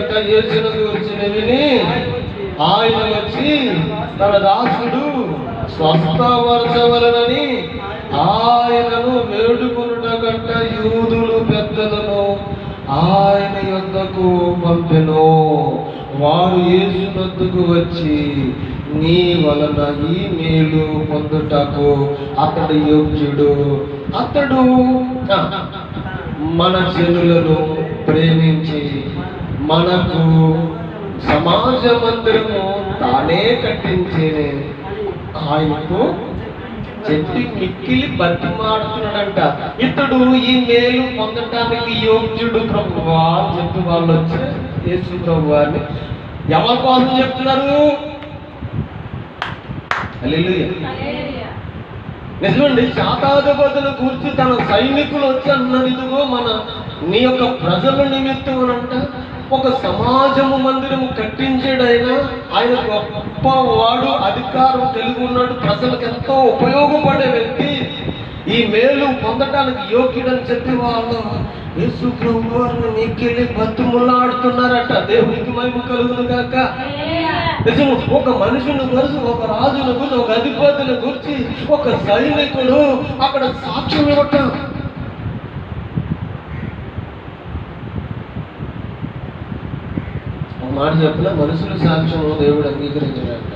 యేసును గురించిన విని ఆయన వచ్చి తన దాసుడు స్వస్థపరచవలనని ఆయనను వేడుకొనుట యూదులు పెద్దలను ఆయన యొద్దకు పంపెను. వారు యేసు వద్దకు వచ్చి నీ వలన ఈ మేలు పొందుటకు అతడు యోగ్యుడు. అతడు మన జనులను ప్రేమించి మనకు సమాజ మందిరము తానే కట్టించి ఆయనకు చెట్టి మిక్కిలి బతిమాడుతున్నాడంట ఇతడు ఈ మేలు పొందటానికి యోగ్యుడు ప్రభువా అని చెప్పి వాళ్ళు వచ్చి యేసు ప్రభు అని ఎవరి కోసం చెప్తున్నారు? నిజమండి శాతాధిపతులు కూర్చు తన సైనికులు వచ్చి అన్నారు ఇదిగో మన నీ యొక్క ప్రజల నిమిత్తం అంట ఒక సమాజము మందిరము కట్టించాడైనా ఆయన గొప్పవాడు అధికారం కలిగి ఉన్నాడు. ప్రజలకు ఎంతో ఉపయోగపడే వ్యక్తి. ఈ మేలు పొందటానికి యోగ్యుడని చెప్పి వాళ్ళు యేసు ప్రభువారిని నీకెళ్ళి బతుములాడుతున్నారట. దేవునికి మహిమ కలుగును కాక నిజము ఒక మనుషుని గురించి ఒక రాజును గురించి ఒక అధిపతిని గురించి ఒక సైనికుడు అక్కడ సాక్ష్యం ఇవ్వటం ఒక మాట చెప్పిన మనుషుల సాక్ష్యం దేవుడు అంగీకరించాడంట.